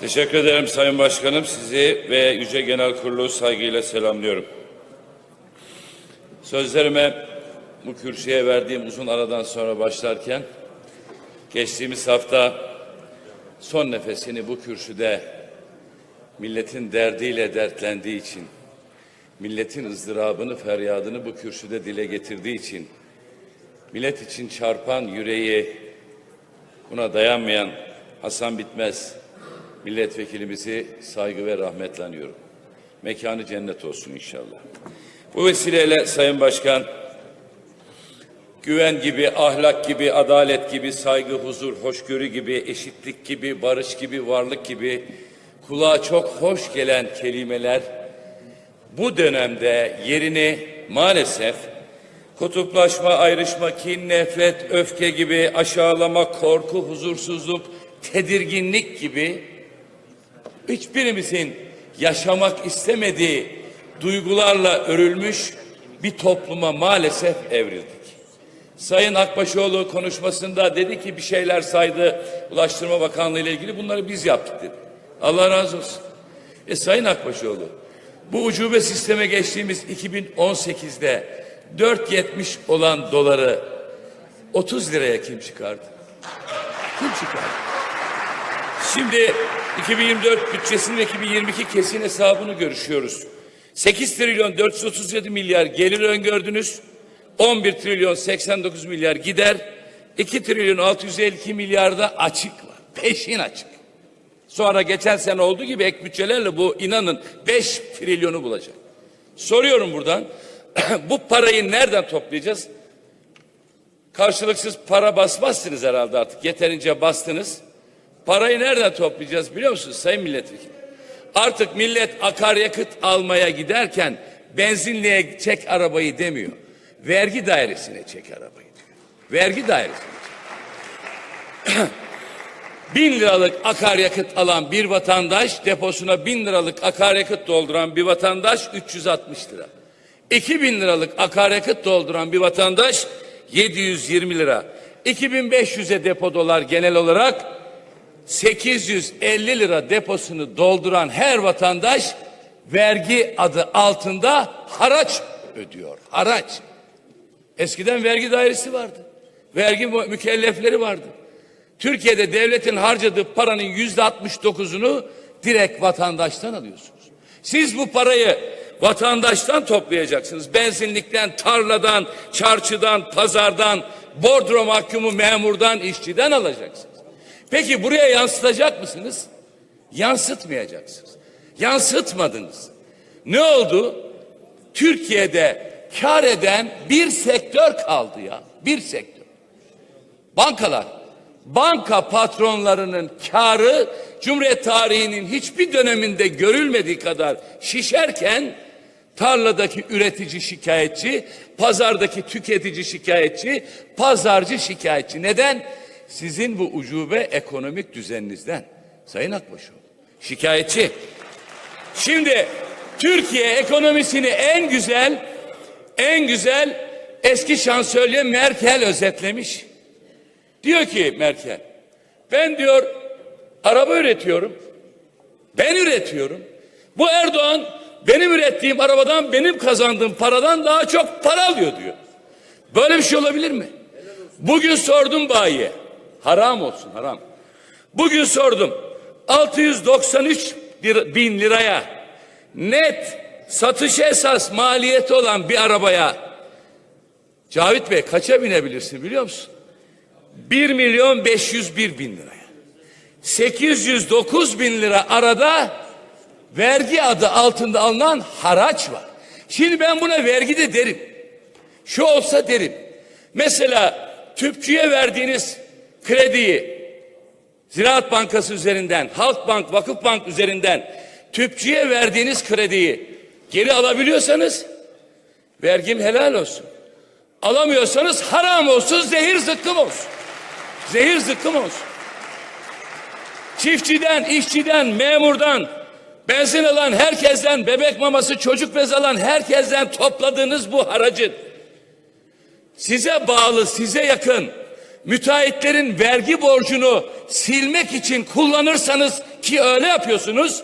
Teşekkür ederim Sayın Başkanım. Sizi ve Yüce Genel Kurulu saygıyla selamlıyorum. Sözlerime bu kürsüye verdiğim uzun aradan sonra başlarken geçtiğimiz hafta son nefesini bu kürsüde milletin derdiyle dertlendiği için, milletin ızdırabını, feryadını bu kürsüde dile getirdiği için, millet için çarpan yüreği buna dayanmayan Hasan Bitmez milletvekilimizi saygı ve rahmetle anıyorum. Mekanı cennet olsun inşallah. Bu vesileyle Sayın Başkan, güven gibi, ahlak gibi, adalet gibi, saygı, huzur, hoşgörü gibi, eşitlik gibi, barış gibi, varlık gibi kulağa çok hoş gelen kelimeler bu dönemde yerini maalesef kutuplaşma, ayrışma, kin, nefret, öfke gibi, aşağılama, korku, huzursuzluk, tedirginlik gibi hiçbirimizin yaşamak istemediği duygularla örülmüş bir topluma maalesef evrildik. Sayın Akbaşoğlu konuşmasında dedi ki bir şeyler saydı Ulaştırma Bakanlığı ile ilgili bunları biz yaptık dedi. Allah razı olsun. E Sayın Akbaşoğlu bu ucube sisteme geçtiğimiz 2018'de 4.70 olan doları 30 liraya kim çıkardı? Kim çıkardı? Şimdi 2024 bütçesinin ve 2022 kesin hesabını görüşüyoruz. 8 trilyon 437 milyar gelir öngördünüz. 11 trilyon 89 milyar gider. 2 trilyon 652 milyarda açık var. Peşin açık. Sonra geçen sene olduğu gibi ek bütçelerle bu inanın 5 trilyonu bulacak. Soruyorum buradan. bu parayı nereden toplayacağız? Karşılıksız para basmazsınız herhalde artık. Yeterince bastınız. Parayı nereden toplayacağız biliyor musunuz Sayın Milletvekili? Artık millet akaryakıt almaya giderken benzinliğe çek arabayı demiyor. Vergi dairesine çek arabayı diyor. Vergi dairesine çek. bin liralık akaryakıt alan bir vatandaş deposuna bin liralık akaryakıt dolduran bir vatandaş 360 lira. 2000 liralık akaryakıt dolduran bir vatandaş 720 lira. 2500'e depo dolar genel olarak 850 lira deposunu dolduran her vatandaş vergi adı altında haraç ödüyor. Haraç. Eskiden vergi dairesi vardı. Vergi mü- mükellefleri vardı. Türkiye'de devletin harcadığı paranın yüzde 69'unu direkt vatandaştan alıyorsunuz. Siz bu parayı vatandaştan toplayacaksınız. Benzinlikten, tarladan, çarşıdan, pazardan, bordro mahkumu memurdan, işçiden alacaksınız. Peki buraya yansıtacak mısınız? Yansıtmayacaksınız. Yansıtmadınız. Ne oldu? Türkiye'de kar eden bir sektör kaldı ya. Bir sektör. Bankalar. Banka patronlarının karı Cumhuriyet tarihinin hiçbir döneminde görülmediği kadar şişerken tarladaki üretici şikayetçi, pazardaki tüketici şikayetçi, pazarcı şikayetçi. Neden? Sizin bu ucube ekonomik düzeninizden. Sayın Akbaşoğlu. Şikayetçi. Şimdi Türkiye ekonomisini en güzel en güzel eski şansölye Merkel özetlemiş. Diyor ki Merkel, ben diyor araba üretiyorum. Ben üretiyorum. Bu Erdoğan benim ürettiğim arabadan benim kazandığım paradan daha çok para alıyor diyor. Böyle bir şey olabilir mi? Bugün sordum bayiye. Haram olsun haram. Bugün sordum. 693 lir- bin liraya net satış esas maliyeti olan bir arabaya Cavit Bey kaça binebilirsin biliyor musun? 1 milyon 501 bin liraya. 809 bin lira arada vergi adı altında alınan haraç var. Şimdi ben buna vergi de derim. Şu olsa derim. Mesela tüpçüye verdiğiniz krediyi Ziraat Bankası üzerinden, Halkbank, Vakıfbank üzerinden tüpçüye verdiğiniz krediyi geri alabiliyorsanız vergim helal olsun. Alamıyorsanız haram olsun, zehir zıkkım olsun. Zehir zıkkım olsun. Çiftçiden, işçiden, memurdan, benzin alan herkesten, bebek maması, çocuk bez alan herkesten topladığınız bu haracın size bağlı, size yakın müteahhitlerin vergi borcunu silmek için kullanırsanız ki öyle yapıyorsunuz.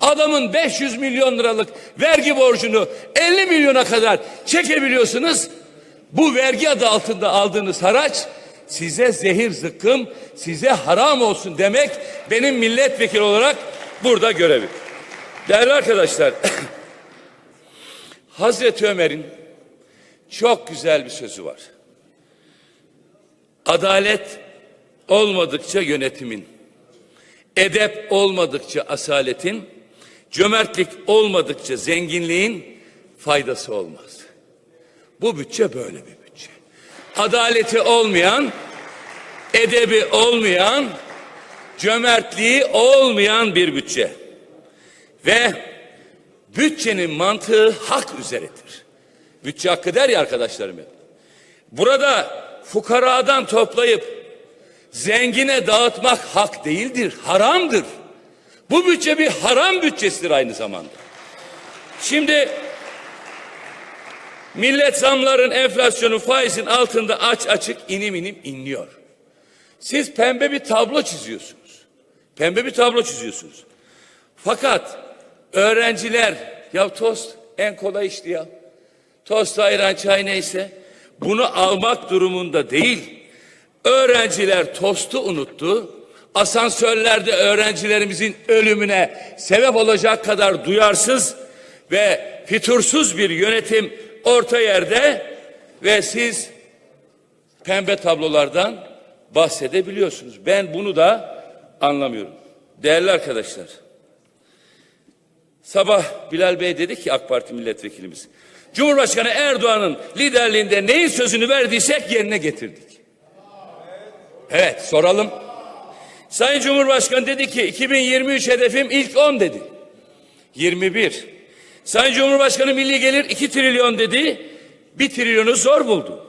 Adamın 500 milyon liralık vergi borcunu 50 milyona kadar çekebiliyorsunuz. Bu vergi adı altında aldığınız haraç size zehir zıkkım, size haram olsun demek benim milletvekili olarak burada görevim. Değerli arkadaşlar, Hazreti Ömer'in çok güzel bir sözü var. Adalet olmadıkça yönetimin, edep olmadıkça asaletin, cömertlik olmadıkça zenginliğin faydası olmaz. Bu bütçe böyle bir bütçe. Adaleti olmayan, edebi olmayan, cömertliği olmayan bir bütçe. Ve bütçenin mantığı hak üzeredir. Bütçe hakkı der ya arkadaşlarım. Burada fukaradan toplayıp zengine dağıtmak hak değildir, haramdır. Bu bütçe bir haram bütçesidir aynı zamanda. Şimdi millet zamların, enflasyonun, faizin altında aç açık inim inim inliyor. Siz pembe bir tablo çiziyorsunuz. Pembe bir tablo çiziyorsunuz. Fakat öğrenciler ya tost en kolay işti ya. Tost ayran çay neyse bunu almak durumunda değil. Öğrenciler tostu unuttu. Asansörlerde öğrencilerimizin ölümüne sebep olacak kadar duyarsız ve fitursuz bir yönetim orta yerde ve siz pembe tablolardan bahsedebiliyorsunuz. Ben bunu da anlamıyorum. Değerli arkadaşlar. Sabah Bilal Bey dedi ki AK Parti milletvekilimiz. Cumhurbaşkanı Erdoğan'ın liderliğinde neyin sözünü verdiysek yerine getirdik. Evet soralım. Sayın Cumhurbaşkanı dedi ki 2023 hedefim ilk 10 dedi. 21. Sayın Cumhurbaşkanı milli gelir 2 trilyon dedi. 1 trilyonu zor buldu.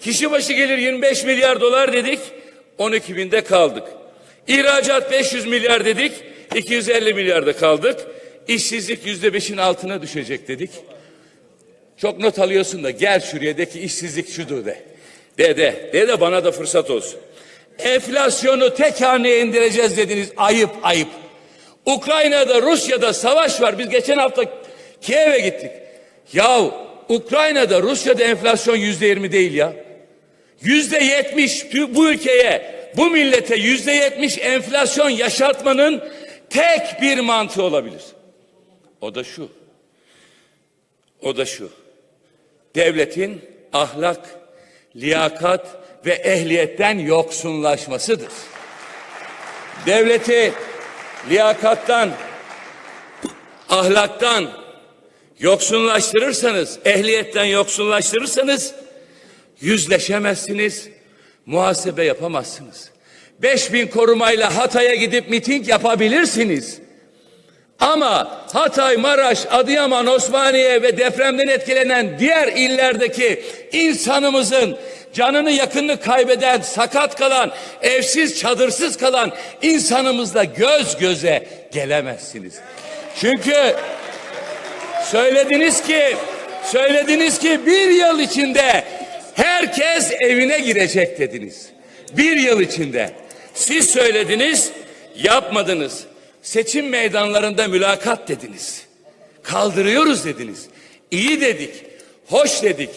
Kişi başı gelir 25 milyar dolar dedik. 12 binde kaldık. İhracat 500 milyar dedik. 250 milyarda kaldık. İşsizlik yüzde beşin altına düşecek dedik. Çok not alıyorsun da gel şuraya de ki işsizlik şudur de. De de. De de bana da fırsat olsun. Enflasyonu tek haneye indireceğiz dediniz. Ayıp ayıp. Ukrayna'da Rusya'da savaş var. Biz geçen hafta Kiev'e gittik. Ya Ukrayna'da Rusya'da enflasyon yüzde yirmi değil ya. Yüzde yetmiş bu ülkeye bu millete yüzde yetmiş enflasyon yaşatmanın tek bir mantığı olabilir. O da şu. O da şu. Devletin ahlak, liyakat ve ehliyetten yoksunlaşmasıdır. Devleti liyakattan, ahlaktan yoksunlaştırırsanız, ehliyetten yoksunlaştırırsanız yüzleşemezsiniz, muhasebe yapamazsınız. 5000 korumayla Hatay'a gidip miting yapabilirsiniz. Ama Hatay, Maraş, Adıyaman, Osmaniye ve depremden etkilenen diğer illerdeki insanımızın canını yakınını kaybeden, sakat kalan, evsiz, çadırsız kalan insanımızla göz göze gelemezsiniz. Çünkü söylediniz ki söylediniz ki bir yıl içinde herkes evine girecek dediniz. Bir yıl içinde. Siz söylediniz, yapmadınız. Seçim meydanlarında mülakat dediniz. Kaldırıyoruz dediniz. İyi dedik, hoş dedik.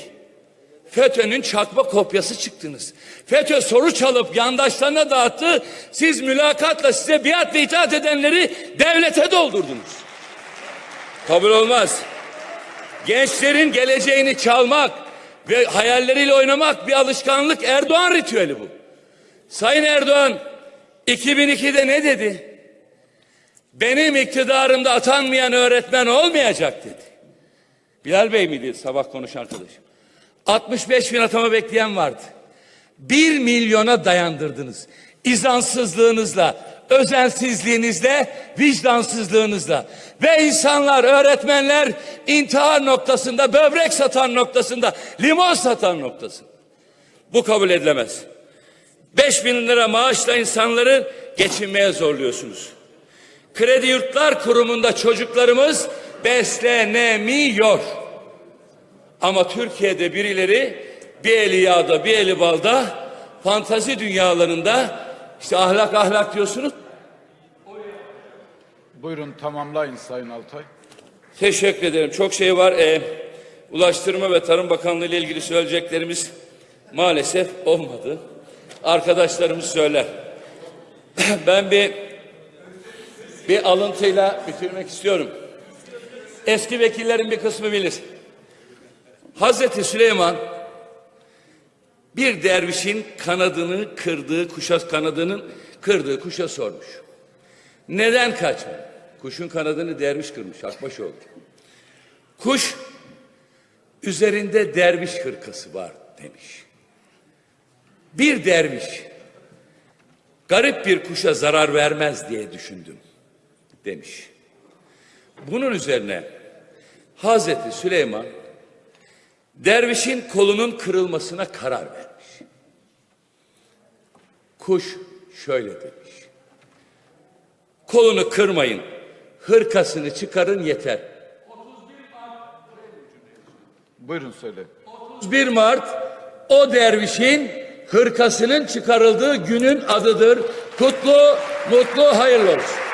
FETÖ'nün çakma kopyası çıktınız. FETÖ soru çalıp yandaşlarına dağıttı. Siz mülakatla size biat ve itaat edenleri devlete doldurdunuz. Kabul olmaz. Gençlerin geleceğini çalmak ve hayalleriyle oynamak bir alışkanlık Erdoğan ritüeli bu. Sayın Erdoğan 2002'de ne dedi? Benim iktidarımda atanmayan öğretmen olmayacak dedi. Bilal Bey miydi sabah konuşan arkadaşım? 65 bin atama bekleyen vardı. 1 milyona dayandırdınız. İzansızlığınızla, özensizliğinizle, vicdansızlığınızla. Ve insanlar, öğretmenler intihar noktasında, böbrek satan noktasında, limon satan noktasında. Bu kabul edilemez. 5 bin lira maaşla insanları geçinmeye zorluyorsunuz. Kredi Yurtlar Kurumu'nda çocuklarımız beslenemiyor. Ama Türkiye'de birileri bir eli yağda bir eli balda fantazi dünyalarında işte ahlak ahlak diyorsunuz. Buyurun tamamlayın Sayın Altay. Teşekkür ederim. Çok şey var. Ee, Ulaştırma ve Tarım Bakanlığı ile ilgili söyleyeceklerimiz maalesef olmadı. Arkadaşlarımız söyler. ben bir bir alıntıyla bitirmek istiyorum. Eski vekillerin bir kısmı bilir. Hazreti Süleyman bir dervişin kanadını kırdığı kuşa kanadının kırdığı kuşa sormuş. Neden kaçma? Kuşun kanadını derviş kırmış, akbaş oldu. Kuş üzerinde derviş hırkası var demiş. Bir derviş garip bir kuşa zarar vermez diye düşündüm demiş. Bunun üzerine Hazreti Süleyman dervişin kolunun kırılmasına karar vermiş. Kuş şöyle demiş. Kolunu kırmayın, hırkasını çıkarın yeter. Buyurun söyle. 31 Mart o dervişin hırkasının çıkarıldığı günün adıdır. Kutlu, mutlu, hayırlı olsun.